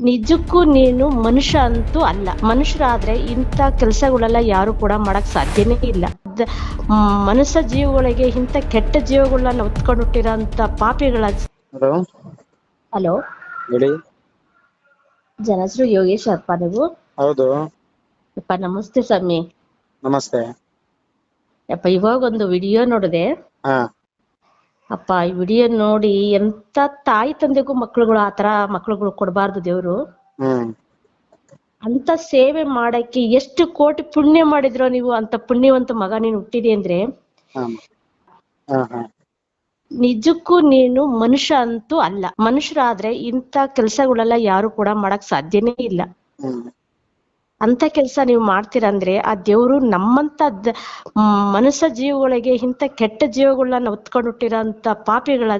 ನಿಜಕ್ಕೂ ನೀನು ಮನುಷ್ಯ ಅಂತೂ ಅಲ್ಲ. ಮನುಷ್ಯರಾದ್ರೆ ಇಂಥ ಕೆಲಸಗಳೆಲ್ಲ ಯಾರು ಕೂಡ ಮಾಡಕ್ ಸಾಧ್ಯನೇ ಇಲ್ಲ. ಮನುಷ್ಯ ಜೀವಗಳಿಗೆ ಇಂಥ ಕೆಟ್ಟ ಜೀವಗಳನ್ನ ಹೊತ್ಕೊಂಡು ಹುಟ್ಟಿರೋಂಥ ಪಾಪಿಗಳ ಹಲೋ? ಹೇಳಿ. ಜನಸ್ರು ಯೋಗೇಶ್ ಅಪ್ಪ ನೀವು? ಹೌದು. ಅಪ್ಪ ನಮಸ್ತೆ ಸ್ವಾಮಿ. ನಮಸ್ತೆ. ಅಪ್ಪ ಇವಾಗ ಒಂದು ವಿಡಿಯೋ ನೋಡಿದೆ. ಹಾ. ಅಪ್ಪ ಈ ವಿಡಿಯೋ ನೋಡಿ ಎಂತ ತಾಯಿ ತಂದೆಗೂ ಮಕ್ಳುಗಳು ಆತರ ಮಕ್ಳುಗಳು ಕೊಡಬಾರ್ದು ದೇವ್ರು. ಅಂತ ಸೇವೆ ಮಾಡಕ್ಕೆ ಎಷ್ಟು ಕೋಟಿ ಪುಣ್ಯ ಮಾಡಿದ್ರೋ ನೀವು ಅಂತ ಪುಣ್ಯವಂತ ಮಗ ನೀನು ಹುಟ್ಟಿದೆ ಅಂದ್ರೆ ನಿಜಕ್ಕೂ ನೀನು ಮನುಷ್ಯ ಅಂತೂ ಅಲ್ಲ. ಮನುಷ್ಯರಾದ್ರೆ ಇಂತ ಕೆಲಸಗಳೆಲ್ಲ ಯಾರು ಕೂಡ ಮಾಡಕ್ ಸಾಧ್ಯನೇ ಇಲ್ಲ. ಅಂತ ಕೆಲಸ ನೀವು ಮಾಡ್ತೀರಂದ್ರೆ ಆ ದೇವ್ರು ನಮ್ಮಂತ ಮನುಷ್ಯ ಜೀವಗಳಿಗೆ ಇಂಥ ಕೆಟ್ಟ ಜೀವಗಳನ್ನ ಹೊತ್ಕೊಂಡು ಹುಟ್ಟಿರೋಂಥ ಪಾಪಿಗಳ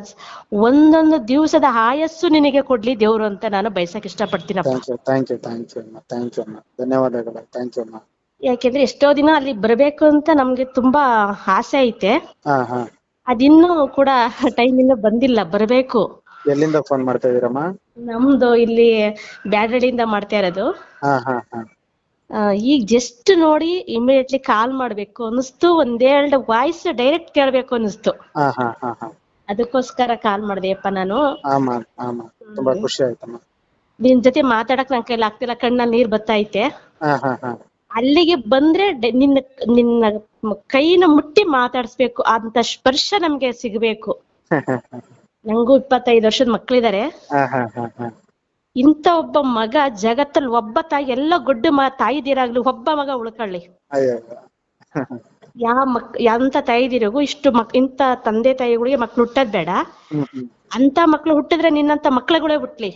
ಒಂದೊಂದು ದಿವಸದ ಆಯಸ್ಸು ನಿನಗೆ ಕೊಡ್ಲಿ ದೇವ್ರು ಅಂತ ನಾನು ಬಯಸಕ್ ಇಷ್ಟಪಡ್ತೀನಪ್ಪ. ಅಮ್ಮ ಧನ್ಯವಾದಗಳು ಥ್ಯಾಂಕ್ ಯು ಅಮ್ಮ. ಯಾಕೆಂದ್ರೆ ಎಷ್ಟೋ ದಿನ ಅಲ್ಲಿ ಬರ್ಬೇಕು ಅಂತ ನಮ್ಗೆ ತುಂಬಾ ಆಸೆ ಐತೆ. ಅದಿನ್ನೂ ಕೂಡ ಟೈಮ್ ಇನ್ನು ಬಂದಿಲ್ಲ ಬರ್ಬೇಕು. ಎಲ್ಲಿಂದ ಫೋನ್ ಮಾಡ್ತಾ ಇದೀರಮ್ಮ? ನಮ್ದು ಇಲ್ಲಿ ಬ್ಯಾಡಳಿಯಿಂದ ಮಾಡ್ತಾ ಇರೋದು. ಈಗ ಜಸ್ಟ್ ನೋಡಿ ಇಮಿಡಿಯೇಟ್ಲಿ ಕಾಲ್ ಮಾಡ್ಬೇಕು ಅನಿಸ್ತು ಒಂದೆರಡು ವಾಯ್ಸ್ ಡೈರೆಕ್ಟ್ ಕೇಳ್ಬೇಕು ಅನಿಸ್ತು ಅದಕ್ಕೋಸ್ಕರ ಕಾಲ್ ಮಾಡಿದೆಯಪ್ಪ ನಾನು. ತುಂಬಾ ಖುಷಿ ಆಯ್ತಮ್ಮ. ನಿನ್ ಜೊತೆ ಮಾತಾಡಕ್ ನನ್ ಕೈಲಿ ಆಗ್ತಿಲ್ಲ. ಕಣ್ಣಲ್ಲಿ ನೀರ್ ಬತ್ತೈತೆ ಅಲ್ಲಿಗೆ ಬಂದ್ರೆ ನಿನ್ನ ನಿನ್ನ ಕೈನ ಮುಟ್ಟಿ ಮಾತಾಡ್ಸ್ಬೇಕು. ಅಂತ ಸ್ಪರ್ಶ ನಮ್ಗೆ ಸಿಗ್ಬೇಕು. ನಂಗೂ ಇಪ್ಪತ್ತೈದು ವರ್ಷದ ಮಕ್ಳಿದಾರೆ. ಇಂಥ ಒಬ್ಬ ಮಗ ಜಗತ್ತಲ್ಲಿ ಒಬ್ಬ ತಾಯಿ ಎಲ್ಲ ಗುಡ್ಡ ಮ ತಾಯಿದಿರಾಗ್ಲಿ ಒಬ್ಬ ಮಗ ಉಳ್ಕೊಳ್ಳಿ. ಯಾವ ಮಕ್ ಎಂತ ತಾಯಿದಿರಿಗೂ ಇಷ್ಟು ಮಕ್ ಇಂತ ತಂದೆ ತಾಯಿಗಳಿಗೆ ಮಕ್ಳು ಹುಟ್ಟದ್ ಬೇಡ. ಅಂತ ಮಕ್ಳು ಹುಟ್ಟಿದ್ರೆ ನಿನ್ನಂತ ಮಕ್ಳುಗಳೇ ಹುಟ್ಲಿ.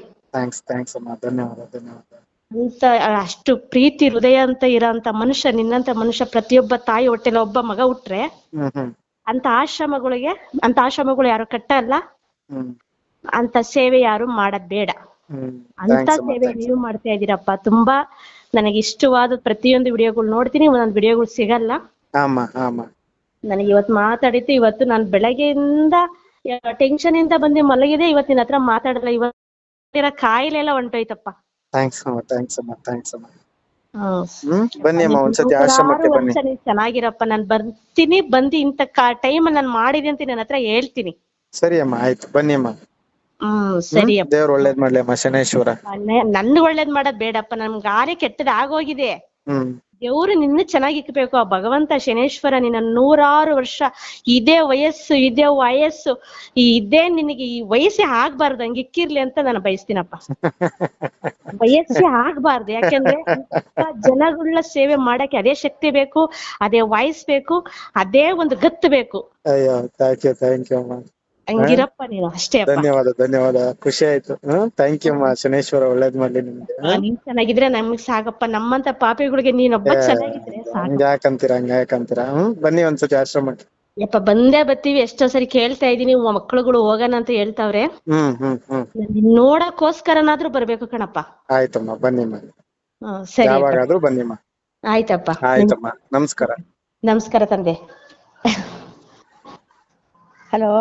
ಅಂತ ಅಷ್ಟು ಪ್ರೀತಿ ಹೃದಯ ಅಂತ ಇರೋಂತ ಮನುಷ್ಯ ನಿನ್ನಂತ ಮನುಷ್ಯ ಪ್ರತಿಯೊಬ್ಬ ತಾಯಿ ಹೊಟ್ಟೆಲಿ ಒಬ್ಬ ಮಗ ಹುಟ್ರೆ ಅಂತ ಆಶ್ರಮಗಳಿಗೆ ಅಂತ ಆಶ್ರಮಗಳು ಯಾರು ಕಟ್ಟಲ್ಲ. ಅಂತ ಸೇವೆ ಯಾರು ಮಾಡದ್ ಬೇಡ. ಅಂತ ಸೇವೆ ನೀವು ಮಾಡ್ತಾ ಇದ್ದೀರಪ್ಪ. ತುಂಬಾ ನನಗೆ ಇಷ್ಟವಾದ ಪ್ರತಿಯೊಂದು ವಿಡಿಯೋಗಳು ನೋಡ್ತೀನಿ ಒಂದೊಂದು ವಿಡಿಯೋಗಳು ಸಿಗಲ್ಲ. ನನಗೆ ಇವತ್ತು ಮಾತಾಡಿದ್ದು ಇವತ್ತು ನಾನು ಬೆಳಗ್ಗೆಯಿಂದ ಟೆನ್ಷನ್ ಇಂದ ಬಂದು ಮಲಗಿದೆ ಇವತ್ತಿನ ಹತ್ರ ಮಾತಾಡಲ್ಲ ಇವತ್ತಿರ ಕಾಯಿಲೆ ಎಲ್ಲ ಹೊಂಟೋಯ್ತಪ್ಪ ಥ್ಯಾಂಕ್ಸ್ ಅಮ್ಮ ಥ್ಯಾಂಕ್ಸ್ ಅಮ್ಮ ಥ್ಯಾಂಕ್ಸ್ ಅಮ್ಮ. ಹ್ಮ್. ಹ್ಮ್ ಬನ್ನಿ ಅಮ್ಮ ಒಂದ್ಸತಿ ನೂರಾರು ಆಶ್ರಮಕ್ಕೆ ಬನ್ನಿ. ವರ್ಷ ಚೆನ್ನಾಗಿರಪ್ಪ ನಾನ್ ಬರ್ತೀನಿ ಬಂದು ಇಂತ ಟೈಮ್ ನಾನು ಮಾಡಿದೆ ಅಂತ ನನ್ನ ಹತ್ರ ಹೇಳ್ತೀನಿ. ಸರಿ ಅಮ್ಮ ಆಯ್ತು ಬನ್ನಿ ಅಮ್ಮ. ಹ್ಮ್ ಸರಿ ಅಪ್ಪ. ದೇವ್ರು ಒಳ್ಳೇದ್ ಮಾಡ್ಲಿ ಅಮ್ಮ ಶನೇಶ್ವರ. ನನ್ ಒಳ್ಳೇದ್ ಮಾಡೋದ್ ಬೇಡಪ್ಪ ನಮ್ಗೆ ಆರೆ ಕೆಟ್ಟದ್ ಆಗೋಗಿದೆ. ಹ್ಮ್. ದೇವ್ರು ನಿನ್ನ ಚೆನ್ನಾಗಿ ಇಕ್ಬೇಕು ಆ ಭಗವಂತ ಶನೇಶ್ವರ ನಿನ್ನ ನೂರಾರು ವರ್ಷ ಇದೇ ವಯಸ್ಸು ಇದೇ ವಯಸ್ಸು ಈ ಇದೇ ನಿನಗೆ ಈ ವಯಸ್ಸೇ ಆಗ್ಬಾರ್ದು ಹಂಗೆ ಇಕ್ಕಿರ್ಲಿ ಅಂತ ನಾನು ಬಯಸ್ತೀನಪ್ಪ. ವಯಸ್ಸೇ ಆಗ್ಬಾರ್ದು ಯಾಕೆಂದ್ರೆ ಇಂಥ ಜನಗಳ ಸೇವೆ ಮಾಡಕ್ಕೆ ಅದೇ ಶಕ್ತಿ ಬೇಕು ಅದೇ ವಾಯ್ಸ್ ಬೇಕು ಅದೇ ಒಂದು ಗತ್ತು ಬೇಕು. ಅಯ್ಯೋ ಥ್ಯಾಂಕ್ ಯು ಥ್ಯಾಂಕ್ ಯು ಅಮ್ಮ. ಹಂಗಿರಪ್ಪ ನೀನು ಅಷ್ಟೇ ಅಪ್ಪ. ಧನ್ಯವಾದ ಧನ್ಯವಾದ. ಖುಷಿ ಆಯ್ತು. ಹ್ಮ್? ಥ್ಯಾಂಕ್ ಯು ಮಾ ಶನೇಶ್ವರ ಒಳ್ಳೇದ್ ಮಾಡ್ಲಿ ನಿಮ್ಗೆ. ನೀನ್ ಚೆನ್ನಾಗಿದ್ರೆ ನಮ್ಗ್ ಸಾಕಪ್ಪ ನಮ್ಮಂತ ಪಾಪಿಗಳಿಗೆ ನೀನೊಬ್ಬ ಚೆನ್ನಾಗಿದ್ರೆ ಸಾಕು ಹಂಗ ಯಾಕಂತೀರ ಹಂಗ ಯಾಕಂತೀರ ಹ್ಮ್? ಬನ್ನಿ ಒಂದ್ಸತಿ ಆಶ್ರಮಕ್ಕೆ ಯಪ್ಪ ಬಂದೇ ಬರ್ತೀವಿ. ಎಷ್ಟೋ ಸರಿ ಕೇಳ್ತಾ ಇದೀನಿ ಮಕ್ಳುಗಳು ಹೋಗೋಣ ಅಂತ ಹೇಳ್ತಾವ್ರೆ. ಹ್ಮ್ ಹ್ಮ್ ಹ್ಮ್. ನಿನ್ ನೋಡಕ್ಕೋಸ್ಕರನಾದ್ರೂ ಬರ್ಬೇಕು ಕಣಪ್ಪ. ಆಯ್ತಮ್ಮ ಬನ್ನಿಮ್ಮ ಸರಿ. ಯಾವಾಗಾದ್ರೂ ಬನ್ನಿಮ್ಮ ಆಯ್ತಪ್ಪ. ಆಯ್ತಮ್ಮ. ನಮಸ್ಕಾರ. ನಮಸ್ಕಾರ ತಂದೆ. ಹಲೋ?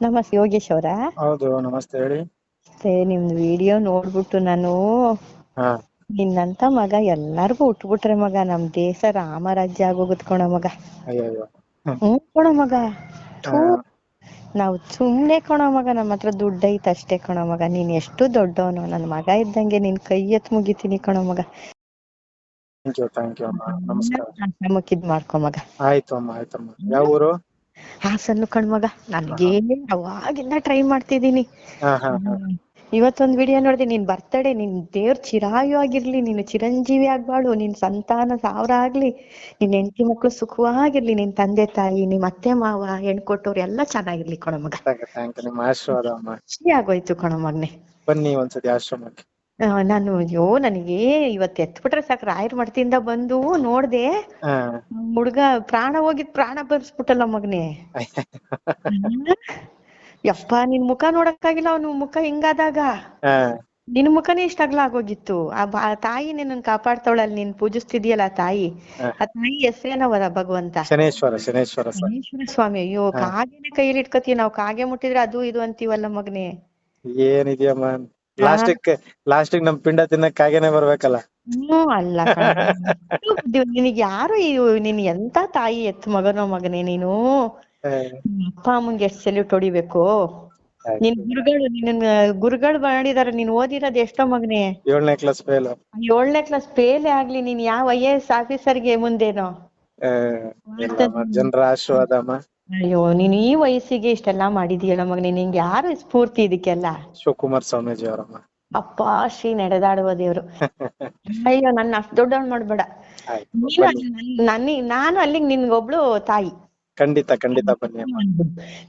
ನಮಸ್ತೆ ಯೋಗೇಶ್ ಅವರ. ಹೌದು ನಮಸ್ತೆ ಹೇಳಿ. ನಿಮ್ದು ವಿಡಿಯೋ ನೋಡ್ಬಿಟ್ಟು ನಾನು ಹಾ. ನಿನ್ನಂತ ಮಗ ಎಲ್ಲಾರ್ಗು ಉಟ್ಬಿಟ್ರೆ ಮಗ ನಮ್ ದೇಶ ರಾಮರಾಜ್ಯ ಆಗೋಗುತ್ ಕಣ ಮಗ. ಅಯ್ಯೋ ಹ್ಮ್. ಕಣೋ ಮಗ. ಥೂ, ಹಾ. ನಾವ್ ಸುಮ್ನೆ ಕಣ ಮಗ ನಮ್ಮ ಹತ್ರ ದುಡ್ಡು ಐತ್ ಅಷ್ಟೇ ಕಣ ಮಗ. ನೀನ್ ಎಷ್ಟು ದೊಡ್ಡವನು ನನ್ ಮಗ ಇದ್ದಂಗೆ ನಿನ್ ಕೈ ಎತ್ ಮುಗಿತೀನಿ ಕಣೋ ಮಗ. ಥ್ಯಾಂಕ್ ಯು ಥ್ಯಾಂಕ್ ಯು ಅಮ್ಮ. ನಮಸ್ಕಾರ. ಆಶ್ರಮಕ್ ಇದ್ ಮಾಡ್ಕೊ ಮಗ. ಆಯ್ತು ಅಮ್ಮ ಆಯ್ತಮ್ಮ. ಯಾವ ಊರು ಹಾಸನ್ನು ಕಣ್ಮಗ ಮಗ ನನ್ಗೆ ಅವಾಗಿಂದ ಟ್ರೈ ಮಾಡ್ತಿದೀನಿ ಇವತ್ತೊಂದ್ ವಿಡಿಯೋ ನೋಡಿದೆ ನಿನ್ ಬರ್ತಡೆ ನಿನ್ ದೇವ್ರ ಚಿರಾಯು ಆಗಿರ್ಲಿ ನೀನು ಚಿರಂಜೀವಿ ಆಗ್ಬಾಳು ನಿನ್ ಸಂತಾನ ಸಾವಿರ ಆಗ್ಲಿ ನಿನ್ ಹೆಂಡತಿ ಮಕ್ಳು ಸುಖವಾಗಿರ್ಲಿ ನಿನ್ ತಂದೆ ತಾಯಿ ನಿಮ್ ಅತ್ತೆ ಮಾವ ಹೆಣ್ಕೊಟ್ಟವ್ರು ಎಲ್ಲ ಚೆನ್ನಾಗಿರ್ಲಿ ಕಣೋ ಮಗ. ಥ್ಯಾಂಕ್ ಯು ನಿಮ್ಮ ಆಶೀರ್ವಾದ ಅಮ್ಮ. ಖುಷಿ ಆಗೋಯ್ತು ಕಣೋ ಮಗ್ನೆ. ಬನ್ನಿ ಒಂದ್ಸತಿ ಆಶ್ರಮಕ್ಕೆ. ನಾನು ಅಯ್ಯೋ ನನಗೆ ಇವತ್ತು ಎತ್ಬಿಟ್ರೆ ಸಾಕು. ರಾಯರ್ ಮಠದಿಂದ ಬಂದು ನೋಡ್ದೆ ಹುಡುಗ ಪ್ರಾಣ ಹೋಗಿದ್ ಪ್ರಾಣ ಬರ್ಸ್ಬಿಟ್ಟಲ್ಲ ಮಗನೆ. ಯಪ್ಪ ನಿನ್ ಮುಖ ನೋಡಕ್ಕಾಗಿಲ್ಲ ಅವ್ನು. ಮುಖ ಹಿಂಗಾದಾಗ. ನಿನ್ ಮುಖನೇ ಇಷ್ಟ ಅಗಲ ಆಗೋಗಿತ್ತು. ಆ ತಾಯಿ ನಿನ್ನನ್ ಕಾಪಾಡ್ತಾವಳಲ್ಲ ನೀನ್ ಪೂಜಿಸ್ತಿದ್ಯಲ್ಲ ಆ ತಾಯಿ. ಆ. ತಾಯಿ ಹೆಸರೇನವರ ಭಗವಂತ. ಶನೇಶ್ವರ ಶನೇಶ್ವರ ಸ್ವಾಮಿ. ಅಯ್ಯೋ. ಕಾಗೆನೆ ಕೈಯಲ್ಲಿ ಇಟ್ಕೋತೀವಿ ನಾವ್ ಕಾಗೆ ಮುಟ್ಟಿದ್ರೆ ಅದು ಇದು ಅಂತೀವಲ್ಲ ಮಗನೇ. ಏನಿದೆಯಮ್ಮ? ಲಾಸ್ಟಿಕ್ ಲಾಸ್ಟಿಗ್ ನಮ್ ಪಿಂಡ ತಿನ್ನಕ್ ಹಾಗೇನೆ ಬರ್ಬೇಕಲ್ಲ ಅಲ್ಲ ನಿನಗೆ ಯಾರು ನಿನ್ ಎಂತ ತಾಯಿ ಎತ್ ಮಗನೋ ಮಗನೇ ನೀನು? ಅಪ್ಪ ಅಮ್ಮಂಗೆ ಎಷ್ಟ್ ಸೆಲ್ಯೂಟ್ ಹೊಡಿಬೇಕು? ನಿನ್ ಗುರುಗಳು ನಿನ್ನ ಗುರುಗಳು ಮಾಡಿದಾರೆ ನೀನ್ ಓದಿರೋದ್ ಎಷ್ಟೋ ಮಗನೇ. ಏಳ್ನೇ ಕ್ಲಾಸ್ ಫೇಲ್ ಏಳನೇ ಕ್ಲಾಸ್ ಫೇಲ್ ಆಗ್ಲಿ ನೀನ್ ಯಾವ ಐ ಎ ಎಸ್ ಆಫೀಸರ್ಗೆ ಮುಂದೇನೋ? ಜನರ ಆಶೀರ್ವಾದ ಅಮ್ಮ. ಅಯ್ಯೋ ನೀನು ಈ ವಯಸ್ಸಿಗೆ ಇಷ್ಟೆಲ್ಲಾ ಮಾಡಿದೀಯಲ್ಲ ಮಗನೇ ನಿಂಗೆ ಯಾರು ಸ್ಫೂರ್ತಿ ಇದಕ್ಕೆಲ್ಲ? ಶಿವಕುಮಾರ್ ಸ್ವಾಮೀಜಿ ಅವರಮ್ಮ ಅಪ್ಪ ಶ್ರೀ ನಡೆದಾಡುವ ದೇವ್ರು. ಅಯ್ಯೋ ನನ್ನ ಅಷ್ಟ್ ದೊಡ್ಡವನ್ ಮಾಡ್ಬೇಡ. ನೀನು ನನ್- ನನ್ನಿ ನಾನು ಅಲ್ಲಿಗೆ ನಿನ್ಗೊಬ್ಳು ತಾಯಿ. ಖಂಡಿತ ಖಂಡಿತ ಬನ್ನಿ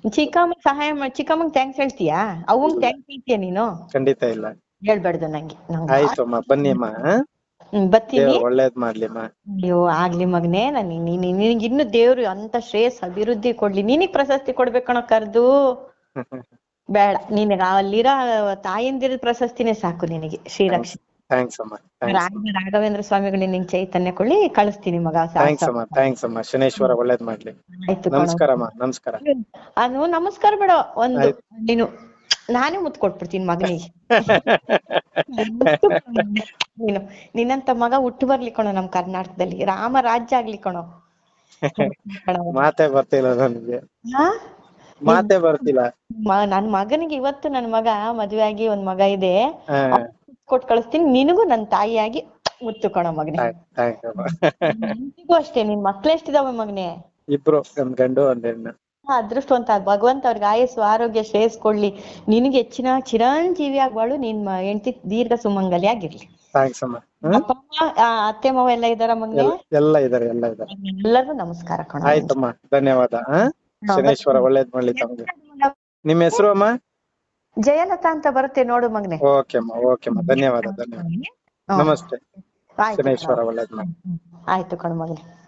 ಚಿಕ್ಕಮ್ಮಗ್ ಸಹಾಯ ಮಾಡಿ ಚಿಕ್ಕಮ್ಮಗ್ ಥ್ಯಾಂಕ್ಸ್ ಹೇಳ್ತೀಯಾ? ಅವಂಗ್ ಥ್ಯಾಂಕ್ಸ್ ಹೇಳ್ತೀಯ ನೀನು? ಖಂಡಿತ ಇಲ್ಲ. ಹೇಳ್ಬಾರ್ದು ನಂಗೆ. ಆಯ್ತು ಅಮ್ಮ ಬನ್ನಿ ಅಮ್ಮ ಬರ್ತೀನಿ. ಒಳ್ಳೇದ್ ಮಾಡ್ಲಿ ಅಯ್ಯೋ ಆಗ್ಲಿ ಮಗನೇ ನನ್ ನೀನ್ ನಿನಗೆ ಇನ್ನು ದೇವ್ರು ಅಂತ ಶ್ರೇಯಸ್ ಅಭಿವೃದ್ಧಿ ಕೊಡ್ಲಿ. ನಿನಗ್ ಪ್ರಶಸ್ತಿ ಕೊಡ್ಬೇಕಣೋ ಕರ್ದು. ಬೇಡ ನಿನಗ ಅಲ್ಲಿರೋ ತಾಯಂದಿರ ಪ್ರಶಸ್ತಿನೇ ಸಾಕು ನಿನಗೆ ಶ್ರೀರಕ್ಷಿ ರಾಘವೇಂದ್ರ ಸ್ವಾಮಿಗಳು ನಿನ್ ಚೈತನ್ಯ ಕೊಡ್ಲಿ ಕಳಿಸ್ತೀನಿ ಮಗ ಶನೇಶ್ವರ ಒಳ್ಳೇದ್ ಮಾಡ್ಲಿ. ನಮಸ್ಕಾರ ನಮಸ್ಕಾರ. ಅದು ನಮಸ್ಕಾರ ಬೇಡ ಒಂದು. ನೀನು ನಾನೇ ಮುತ್ ಕೊಟ್ಬಿಡ್ತೀನಿ ಮಗನಿಗೆ. ನೀನು ನಿನ್ನಂತ ಮಗ ಹುಟ್ಟು ಬರ್ಲಿ ಕಣೋ ನಮ್ ಕರ್ನಾಟಕದಲ್ಲಿ. ರಾಮ ರಾಜ್ಯ ಆಗ್ಲಿ ಕಣೋ. ಮಾತೇ ಬರ್ತಿಲ್ಲ ನನಗೆ. ಹಾ? ಮಾತೇ ಬರ್ತಿಲ್ಲ. ನನ್ ಮಗನಿಗೆ ಇವತ್ತು ನನ್ ಮಗ ಮದ್ವೆ ಆಗಿ ಒಂದ್ ಮಗ ಇದೆ. ಕೊಟ್ ಕಳಿಸ್ತೀನಿ. ನಿನಗೂ ನನ್ ತಾಯಿಯಾಗಿ ಮುತ್ತು ಕಣೋ ಮಗನೇ. ಅಷ್ಟೇ ನಿನ್ ಮಕ್ಳು ಎಷ್ಟಿದಾವ ಮಗನೇ? ಇಬ್ರು ಒಂದ್ ಗಂಡು ಒಂದ್ ಹೆಣ್ಣು. ಅದೃಷ್ಟವಂತ ಭಗವಂತ ಅವ್ರಿಗೆ ಆಯಸ್ಸು ಆರೋಗ್ಯ ಶ್ರೇಯಸ್ ಕೊಡ್ಲಿ. ನಿನಗೆ ಹೆಚ್ಚಿನ ಚಿರಂಜೀವಿ ಆಗ್ಬಾಳು ನಿನ್ ಹೆಂಡ್ತಿ ದೀರ್ಘ ಸುಮಂಗಲಿ ಆಗಿರ್ಲಿ ಥ್ಯಾಂಕ್ಸ್ ಅಮ್ಮ. ಅಪ್ಪ ಅಮ್ಮ ಆ, ಅತ್ತೆ ಮಾವ ಎಲ್ಲ ಇದಾರ ಮಂಗೆ ಎಲ್ಲ- ಎಲ್ಲ ಇದಾರೆ ಎಲ್ಲ ಇದಾರೆ ಎಲ್ಲರಿಗೂ ನಮಸ್ಕಾರ ಕಣ. ಆಯ್ತಮ್ಮ ಧನ್ಯವಾದ ಹಾ? ಶನೇಶ್ವರ ಒಳ್ಳೇದ್ ಮಾಡ್ಲಿ ತಮ್ಗೆ. ನಿಮ್ ಹೆಸರು ಅಮ್ಮ? ಜಯಲತಾ ಅಂತ ಬರುತ್ತೆ ನೋಡು ಮಗನೇ. ಓಕೆ ಅಮ್ಮ ಓಕೆ ಅಮ್ಮ. ಧನ್ಯವಾದ ಧನ್ಯವಾದ. ನಮಸ್ತೆ. ಶನೇಶ್ವರ ಒಳ್ಳೇದ್ ಮಾಡ್ಲಿ. ಆಯ್ತು ಕಣ ಮಗನೇ.